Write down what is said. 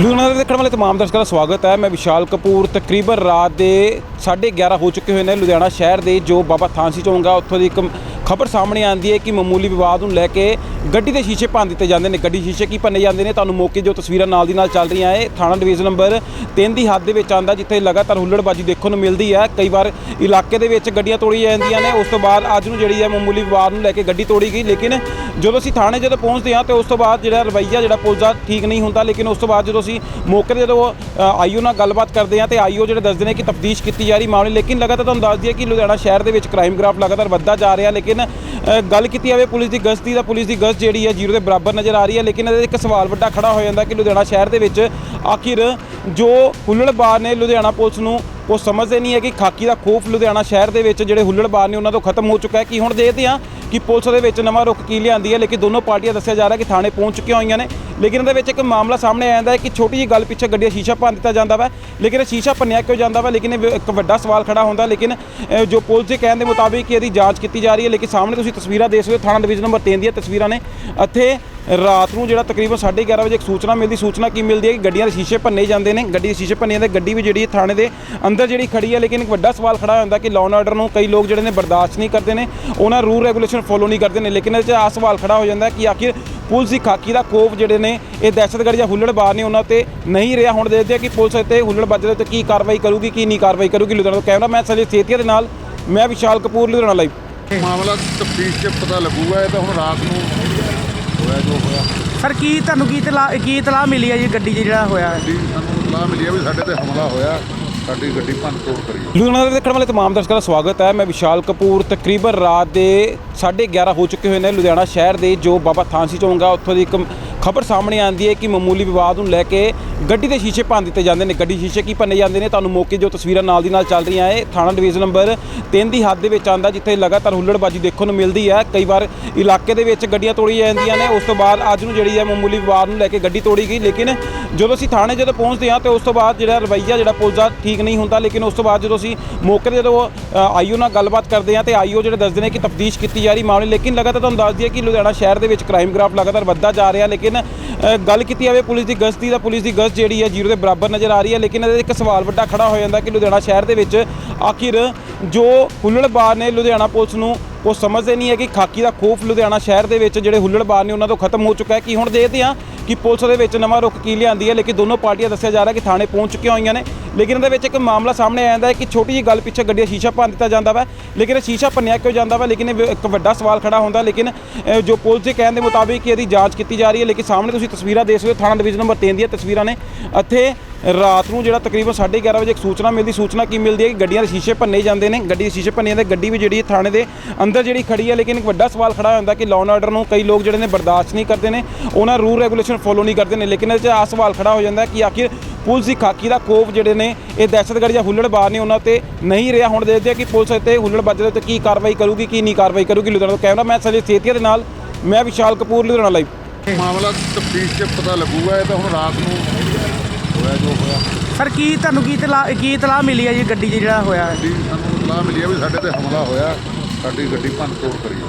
ਲੁਧਿਆਣਾ ਦੇ ਦੇਖਣ ਵਾਲੇ ਤਮਾਮ ਦਰਸ਼ਕਾਂ ਦਾ ਸਵਾਗਤ ਹੈ। ਮੈਂ ਵਿਸ਼ਾਲ ਕਪੂਰ, ਤਕਰੀਬਨ ਰਾਤ ਦੇ 11:30 ਹੋ ਚੁੱਕੇ ਹੋਏ ਨੇ ਲੁਧਿਆਣਾ ਸ਼ਹਿਰ ਦੇ ਜੋ ਬਾਬਾ ਥਾਂਸੀ ਚੌਂਗਾ ਉੱਥੋਂ ਦੀ ਇੱਕ ਖਬਰ ਸਾਹਮਣੇ ਆਂਦੀ ਹੈ ਕਿ ਮਾਮੂਲੀ ਵਿਵਾਦ ਨੂੰ ਲੈ ਕੇ ਗੱਡੀ ਦੇ ਸ਼ੀਸ਼ੇ ਭੰਨ ਦਿੱਤੇ ਜਾਂਦੇ ਨੇ, ਗੱਡੀ ਸ਼ੀਸ਼ੇ ਕੀ ਭੰਨੇ ਜਾਂਦੇ ਨੇ? ਤੁਹਾਨੂੰ ਮੌਕੇ ਜੋ ਤਸਵੀਰਾਂ ਨਾਲ ਦੀ ਨਾਲ ਚੱਲ ਰਹੀਆਂ ਏ ਥਾਣਾ ਡਿਵੀਜ਼ਨ ਨੰਬਰ 3 ਦੀ ਹੱਦ ਦੇ ਵਿੱਚ ਆਂਦਾ ਜਿੱਥੇ ਲਗਾਤਾਰ ਹੁੱਲੜਬਾਜੀ ਦੇਖਣ ਨੂੰ ਮਿਲਦੀ ਹੈ। ਕਈ ਵਾਰ ਇਲਾਕੇ ਦੇ ਵਿੱਚ ਗੱਡੀਆਂ ਤੋੜੀਆਂ ਜਾਂਦੀਆਂ ਨੇ, ਉਸ ਤੋਂ ਬਾਅਦ ਅੱਜ ਨੂੰ ਜਿਹੜੀ ਹੈ ਮਾਮੂਲੀ ਵਿਵਾਦ ਨੂੰ ਲੈ ਕੇ ਗੱਡੀ ਤੋੜੀ ਗਈ। ਲੇਕਿਨ ਜਦੋਂ ਅਸੀਂ ਥਾਣੇ ਜਦੋਂ ਪਹੁੰਚਦੇ ਹਾਂ ਤੇ ਉਸ ਤੋਂ ਬਾਅਦ ਜਿਹੜਾ ਰਵੱਈਆ, ਜਿਹੜਾ ਪੁਲਿਸ ਦਾ ਠੀਕ ਨਹੀਂ ਹੁੰਦਾ, ਲੇਕਿਨ ਉਸ ਤੋਂ ਬਾਅਦ ਜਦੋਂ ਅਸੀਂ ਮੌਕੇ ਤੇ ਜਦੋਂ ਆਈਓ ਨਾਲ ਗੱਲਬਾਤ ਕਰਦੇ ਹਾਂ ਤੇ ਆਈਓ ਜਿਹੜੇ ਦੱਸਦੇ ਨੇ ਕਿ ਤਫਤੀਸ਼ ਕੀਤੀ ਜਾ ਰਹੀ ਮਾਮਲੇ, ਲੇਕਿਨ ਲਗਾਤਾਰ ਤੁਹਾਨੂੰ ਦੱਸ ਦਈਏ ਕਿ ਲੁਧਿਆਣਾ ਸ਼ਹਿਰ ਦੇ ਵਿੱਚ ਕ੍ਰਾਈਮ ਗ੍ਰਾਫ ਲਗਾਤਾਰ ਵੱਧਦਾ ਜਾ ਰਿਹਾ। ਲੇਕਿਨ ਗੱਲ ਕੀਤੀ ਜਾਵੇ ਪੁਲਿਸ ਦੀ, ਗਸ਼ਤੀ ਦਾ ਪੁਲਿਸ ਦੀ ਪੁਲਿਸ ਜਿਹੜੀ ਹੈ ਜ਼ੀਰੋ ਦੇ ਬਰਾਬਰ ਨਜ਼ਰ ਆ ਰਹੀ ਹੈ, ਲੇਕਿਨ ਇਹਦੇ ਇੱਕ ਸਵਾਲ ਵੱਡਾ ਖੜਾ ਹੋ ਜਾਂਦਾ ਕਿ ਲੁਧਿਆਣਾ ਸ਼ਹਿਰ ਦੇ ਵਿੱਚ ਆਖਿਰ ਜੋ ਹੁੱਲੜਬਾਜ਼ ਨੇ ਲੁਧਿਆਣਾ ਪੁਲਿਸ ਨੂੰ, ਉਹ ਸਮਝਦੇ ਨਹੀਂ ਹੈ ਕਿ ਖਾਕੀ ਦਾ ਖੋਫ ਲੁਧਿਆਣਾ ਸ਼ਹਿਰ ਦੇ ਵਿੱਚ ਜਿਹੜੇ ਹੁੱਲੜਬਾਜ਼ ਨੇ ਉਹਨਾਂ ਤੋਂ ਖਤਮ ਹੋ ਚੁੱਕਾ ਹੈ। ਕਿ ਹੁਣ ਦੇਖਦੇ ਹਾਂ ਕਿ ਪੁਲਿਸ ਦੇ ਵਿੱਚ ਨਵਾਂ ਰੁਖ ਕੀ ਲਿਆਂਦੀ ਹੈ, ਲੇਕਿਨ ਦੋਨੋਂ ਪਾਰਟੀਆਂ ਦੱਸਿਆ ਜਾ ਰਿਹਾ ਕਿ ਥਾਣੇ ਪਹੁੰਚ ਚੁੱਕੀਆਂ ਹੋਈਆਂ ਨੇ। ਲੇਕਿਨ ਇਹਦੇ ਵਿੱਚ ਇੱਕ ਮਾਮਲਾ ਸਾਹਮਣੇ ਆ ਜਾਂਦਾ ਹੈ ਕਿ ਛੋਟੀ ਜਿਹੀ ਗੱਲ ਪਿੱਛੇ ਗੱਡੀ ਦਾ ਸ਼ੀਸ਼ਾ ਭੰਨ ਦਿੱਤਾ ਜਾਂਦਾ ਵਾ। ਲੇਕਿਨ ਇਹ ਸ਼ੀਸ਼ਾ ਭੰਨਿਆ ਕਿਉਂ ਜਾਂਦਾ ਵਾ? ਲੇਕਿਨ ਇਹ ਇੱਕ ਵੱਡਾ ਸਵਾਲ ਖੜਾ ਹੁੰਦਾ ਲੇਕਿਨ ਅ, ਜੋ ਪੁਲਿਸ ਦੇ ਕਹਿਣ ਦੇ ਮੁਤਾਬਿਕ ਕਿ ਇਹਦੀ ਜਾਂਚ ਕੀਤੀ ਜਾ ਰਹੀ ਹੈ। ਲੇਕਿਨ ਸਾਹਮਣੇ ਤੁਸੀਂ ਤਸਵੀਰਾਂ ਦੇਖ ਸਕਦੇ ਹੋ ਥਾਣਾ ਡਿਵੀਜ਼ਨ ਨੰਬਰ 3 ਦੀਆਂ ਤਸਵੀਰਾਂ ਨੇ। ਇੱਥੇ ਰਾਤ ਨੂੰ ਜਿਹੜਾ ਤਕਰੀਬਨ 11:30 ਵਜੇ ਇੱਕ ਸੂਚਨਾ ਮਿਲਦੀ ਸੂਚਨਾ ਕੀ ਮਿਲਦੀ ਹੈ ਕਿ ਗੱਡੀਆਂ ਦੇ ਸ਼ੀਸ਼ੇ ਭੰਨੇ ਜਾਂਦੇ ਨੇ। ਗੱਡੀ ਦੇ ਸ਼ੀਸ਼ੇ ਭੰਨੇ ਜਾਂਦੇ ਗੱਡੀ ਵੀ ਜਿਹੜੀ ਹੈ ਥਾਣੇ ਦੇ ਅੰਦਰ ਜਿਹੜੀ ਖੜੀ ਹੈ। ਲੇਕਿਨ ਇੱਕ ਵੱਡਾ ਸਵਾਲ ਖੜਾ ਹੁੰਦਾ ਜਾਂਦਾ ਕਿ ਲਾਅ ਆਰਡਰ ਨੂੰ ਕਈ ਲੋਕ ਜਿਹੜੇ ਨੇ ਬਰਦਾਸ਼ਤ ਨਹੀਂ ਕਰਦੇ ਨੇ। ਉਹਨਾਂ ਰੂਲ ਰੈਗੂਲੇਸ਼ਨ ਫੋਲੋ ਨਹੀਂ ਕਰਦੇ ਨੇ। ਲੇਕਿਨ ਇਹ 'ਚ ਆ ਸਵਾਲ ਖੜਾ ਹੋ ਜਾਂਦਾ ਕਿ ਆਖਿਰ ਪੁਲਿਸ ਦੀ ਖਾਕੀ ਦਾ ਖੋਫ ਜਿਹੜੇ ਨੇ ਇਹ ਦਹਿਸ਼ਤਗਰਦ ਜਾਂ ਹੁੱਲੜਬਾਜ਼ ਨੇ ਉਹਨਾਂ ਤੇ ਨਹੀਂ ਰਿਹਾ। ਹੁਣ ਦੇਖਦੇ ਆ ਕਿ ਪੁਲਿਸ ਇੱਥੇ ਹੁੱਲੜਬਾਜ਼ਾਂ ਦੇ ਉੱਤੇ ਕੀ ਕਾਰਵਾਈ ਕਰੂਗੀ ਕੀ ਨਹੀਂ ਕਾਰਵਾਈ ਕਰੂਗੀ। ਲੁਧਿਆਣਾ ਤੋਂ ਕੈਮਰਾ ਮੈਂ ਸਲੀ ਸੇਤੀਆ ਦੇ ਨਾਲ ਮੈਂ ਵਿਸ਼ਾਲ ਕਪੂਰ ਲੁਧਿਆਣਾ ਲਾਈਵ ਮਾਮਲਾ ਤਫਤੀਸ਼ 'ਚ ਪਤਾ ਲੱਗੂਗਾ ਇਹ ਤਾਂ ਹੁਣ ਰਾਤ ਨੂੰ ਹੋਇਆ ਜੋ ਹੋਇਆ। ਸਰ ਕੀ ਤੁਹਾਨੂੰ ਕੀ ਇਤਲਾਹ ਕੀ ਇਤਲਾਹ ਮਿਲੀ ਹੈ ਜੀ ਗੱਡੀ 'ਚ ਜਿਹੜਾ ਹੋਇਆ? ਹੈ ਜੀ ਸਾਨੂੰ ਇਤਲਾਹ ਮਿਲੀ ਆ ਵੀ ਸਾਡੇ ਤੇ ਹਮਲਾ ਹੋਇਆ। ਸਾਡੀ ਗੱਡੀ ਭੰਨ ਕਰੀ। ਲੁਧਿਆਣਾ ਦੇ ਦੇਖਣ ਵਾਲੇ ਤਮਾਮ ਦਰਸ਼ਕਾਂ ਦਾ ਸਵਾਗਤ ਹੈ। ਮੈਂ ਵਿਸ਼ਾਲ ਕਪੂਰ, ਤਕਰੀਬਨ ਰਾਤ ਦੇ 11:30 ਹੋ ਚੁੱਕੇ ਹੋਏ ਨੇ ਲੁਧਿਆਣਾ ਸ਼ਹਿਰ ਦੇ ਜੋ ਬਾਬਾ ਥਾਂਸੀ ਚੌਂਗਾ ਉੱਥੋਂ ਦੀ ਇੱਕ ਖਬਰ ਸਾਹਮਣੇ ਆਂਦੀ ਹੈ ਕਿ ਮਾਮੂਲੀ ਵਿਵਾਦ ਨੂੰ ਲੈ ਕੇ ਗੱਡੀ ਦੇ ਸ਼ੀਸ਼ੇ ਭੰਨ ਦਿੱਤੇ ਜਾਂਦੇ ਨੇ। ਗੱਡੀ ਸ਼ੀਸ਼ੇ ਕੀ ਭੰਨੇ ਜਾਂਦੇ ਨੇ? ਤੁਹਾਨੂੰ ਮੌਕੇ ਜੋ ਤਸਵੀਰਾਂ ਨਾਲ ਦੀ ਨਾਲ ਚੱਲ ਰਹੀਆਂ ਹੈ ਥਾਣਾ ਡਿਵੀਜ਼ਨ ਨੰਬਰ 3 ਦੀ ਹੱਦ ਦੇ ਵਿੱਚ ਆਂਦਾ ਜਿੱਥੇ ਲਗਾਤਾਰ ਹੁੱਲੜਬਾਜੀ ਦੇਖਣ ਨੂੰ ਮਿਲਦੀ ਹੈ। ਕਈ ਵਾਰ ਇਲਾਕੇ ਦੇ ਵਿੱਚ ਗੱਡੀਆਂ ਤੋੜੀਆਂ ਜਾਂਦੀਆਂ ਨੇ। ਉਸ ਤੋਂ ਬਾਅਦ ਅੱਜ ਨੂੰ ਜਿਹੜੀ ਹੈ ਮਾਮੂਲੀ ਵਿਵਾਦ ਨੂੰ ਲੈ ਕੇ ਗੱਡੀ ਤੋੜੀ ਗਈ। ਲੇਕਿਨ ਜਦੋਂ ਅਸੀਂ ਥਾਣੇ ਜਦੋਂ ਪਹੁੰਚਦੇ ਹਾਂ ਤੇ ਉਸ ਤੋਂ ਬਾਅਦ ਜਿਹੜਾ ਰਵੱਈਆ, ਜਿਹੜਾ ਪੁਲਿਸ ਦਾ ਠੀਕ ਨਹੀਂ ਹੁੰਦਾ। ਲੇਕਿਨ ਉਸ ਤੋਂ ਬਾਅਦ ਜਦੋਂ ਅਸੀਂ ਮੌਕੇ ਤੇ ਜਦੋਂ ਆਈਓ ਨਾਲ ਗੱਲਬਾਤ ਕਰਦੇ ਹਾਂ ਤੇ ਆਈਓ ਜਿਹੜੇ ਦੱਸਦੇ ਨੇ ਕਿ ਤਫਤੀਸ਼ ਕੀਤੀ ਜਾ ਰਹੀ ਮਾਮਲੇ। ਲੇਕਿਨ ਲਗਾਤਾਰ ਤੁਹਾਨੂੰ ਦੱਸ ਦਈਏ ਕਿ ਲੁਧਿਆਣਾ ਸ਼ਹਿਰ ਦੇ ਵਿੱਚ ਕ੍ਰਾਈਮ ਗ੍ਰਾਫ ਲਗਾਤਾਰ ਵੱਧਦਾ ਜਾ ਰਿਹਾ। ਲੇਕਿਨ ਅ, ਗੱਲ ਕੀਤੀ ਜਾਵੇ ਪੁਲਿਸ ਦੀ ਗਸ਼ਤ ਦੀ ਤਾਂ ਪੁਲਿਸ ਦੀ ਗਸ਼ਤ ਜਿਹੜੀ ਹੈ ਜ਼ੀਰੋ ਦੇ ਬਰਾਬਰ ਨਜ਼ਰ ਆ ਰਹੀ ਹੈ। ਲੇਕਿਨ ਇਹਦੇ ਇੱਕ ਸਵਾਲ ਵੱਡਾ ਖੜਾ ਹੋ ਜਾਂਦਾ ਕਿ ਲੁਧਿਆਣਾ ਸ਼ਹਿਰ ਦੇ ਵਿੱਚ ਆਖਿਰ ਜੋ ਹੁੱਲੜਬਾਜ਼ ਨੇ ਲੁਧਿਆਣਾ ਪੁਲਿਸ ਨੂੰ ਉਹ ਸਮਝਦੇ ਨਹੀਂ ਹੈ ਕਿ ਖਾਕੀ ਦਾ ਖੋਫ ਲੁਧਿਆਣਾ ਸ਼ਹਿਰ ਦੇ ਵਿੱਚ ਜਿਹੜੇ ਹੁੱਲੜਬਾਜ਼ ਨੇ ਉਹਨਾਂ ਤੋਂ ਖਤਮ ਹੋ ਚੁੱਕਾ ਹੈ। ਕਿ ਹੁਣ ਦੇਖਦੇ ਹਾਂ ਕਿ ਪੁਲਿਸ ਦੇ ਵਿੱਚ ਨਵਾਂ ਰੁਖ ਕੀ ਲਿਆਂਦੀ ਹੈ। ਲੇਕਿਨ ਦੋਨੋਂ ਪਾਰਟੀਆਂ ਦੱਸਿਆ ਜਾ ਰਿਹਾ ਕਿ ਥਾਣੇ ਪਹੁੰਚ ਚੁੱਕੀਆਂ ਹੋਈਆਂ ਨੇ। ਲੇਕਿਨ ਇਹਦੇ ਵਿੱਚ ਇੱਕ ਮਾਮਲਾ ਸਾਹਮਣੇ ਆ ਹੈ ਕਿ ਛੋਟੀ ਜਿਹੀ ਗੱਲ ਪਿੱਛੇ ਗੱਡੀ ਦਾ ਸ਼ੀਸ਼ਾ ਭੰਨ ਦਿੱਤਾ ਜਾਂਦਾ ਵਾ। ਲੇਕਿਨ ਇਹ ਸ਼ੀਸ਼ਾ ਭੰਨਿਆ ਕਿਉਂ ਜਾਂਦਾ ਵਾ? ਲੇਕਿਨ ਇਹ ਇੱਕ ਵੱਡਾ ਸਵਾਲ ਖੜਾ ਹੁੰਦਾ, ਲੇਕਿਨ ਜੋ ਪੁਲਿਸ ਦੇ ਕਹਿਣ ਦੇ ਮੁਤਾਬਿਕ ਕਿ ਇਹਦੀ ਜਾਂਚ ਕੀਤੀ ਜਾ ਰਹੀ ਹੈ। ਲੇਕਿਨ ਸਾਹਮਣੇ ਤੁਸੀਂ ਤਸਵੀਰਾਂ ਦੇਖ ਸਕਦੇ ਹੋ, ਥਾਣਾ ਡਿਵੀਜ਼ਨ ਨੰਬਰ 3 ਦੀਆਂ ਤਸਵੀਰਾਂ ਨੇ। ਇੱਥੇ ਰਾਤ ਨੂੰ ਜਿਹੜਾ ਤਕਰੀਬਨ 11:30 ਵਜੇ ਇੱਕ ਸੂਚਨਾ ਮਿਲਦੀ, ਸੂਚਨਾ ਕੀ ਮਿਲਦੀ ਹੈ ਕਿ ਗੱਡੀਆਂ ਦੇ ਸ਼ੀਸ਼ੇ ਭੰਨੇ ਜਾਂਦੇ ਨੇ। ਗੱਡੀ ਦੇ ਸ਼ੀਸ਼ੇ ਭੰਨੇ ਜਾਂਦੇ ਗੱਡੀ ਵੀ ਜਿਹੜੀ ਹੈ ਥਾਣੇ ਦੇ ਅੰਦਰ ਜਿਹੜੀ ਖੜੀ ਹੈ, ਲੇਕਿਨ ਇੱਕ ਵੱਡਾ ਸਵਾਲ ਖੜਾ ਹੁੰਦਾ ਜਾਂਦਾ ਕਿ ਲਾਅ ਆਰਡਰ ਨੂੰ ਕਈ ਲੋਕ ਜਿਹੜੇ ਨੇ ਬਰਦਾਸ਼ਤ ਨਹੀਂ ਕਰਦੇ ਨੇ, ਉਹਨਾਂ ਰੂਲ ਰੈਗੂਲੇਸ਼ਨ ਫੋਲੋ ਨਹੀਂ ਕਰਦੇ ਨੇ। ਲੇਕਿਨ ਇਹ 'ਚ ਆ ਸਵਾਲ ਖੜਾ ਹੋ ਜਾਂਦਾ ਕਿ ਆਖਿਰ ਪੁਲਿਸ ਦੀ ਖਾਕੀ ਦਾ ਖੋਫ ਜਿਹੜੇ ਨੇ ਇਹ ਦਹਿਸ਼ਤਗਰਦ ਜਾਂ ਹੁੱਲੜਬਾਜ਼ ਨੇ ਉਹਨਾਂ ਤੇ ਨਹੀਂ ਰਿਹਾ। ਹੁਣ ਦੇਖਦੇ ਆ ਕਿ ਪੁਲਿਸ ਇੱਥੇ ਹੁੱਲੜਬਾਜ਼ਾਂ ਦੇ ਉੱਤੇ ਕੀ ਕਾਰਵਾਈ ਕਰੂਗੀ ਕੀ ਨਹੀਂ ਕਾਰਵਾਈ ਕਰੂਗੀ। ਲੁਧਿਆਣਾ ਤੋਂ ਕੈਮਰਾ ਮੈਂ ਸਲੀ ਸੇਤੀਆ ਦੇ ਨਾਲ ਮੈਂ ਵਿਸ਼ਾਲ ਕਪੂਰ ਲੁਧਿਆਣਾ ਲਾਈਵ ਮਾਮਲਾ ਤਫਤੀਸ਼ 'ਚ ਪਤਾ ਲੱਗੂਗਾ ਇਹ ਤਾਂ ਹੁਣ ਰਾਤ ਨੂੰ ਹੋਇਆ ਜੋ ਹੋਇਆ। ਸਰ ਕੀ ਤੁਹਾਨੂੰ ਕੀ ਇਤਲਾਹ ਕੀ ਇਤਲਾਹ ਮਿਲੀ ਹੈ ਜੀ ਗੱਡੀ 'ਚ ਜਿਹੜਾ ਹੋਇਆ? ਹੈ ਜੀ ਸਾਨੂੰ ਇਤਲਾਹ ਮਿਲੀ ਆ ਵੀ ਸਾਡੇ ਤੇ ਹਮਲਾ ਹੋਇਆ ਸਾਡੀ ਗੱਡੀ ਭੰਨ ਤੋੜ ਕਰੀ।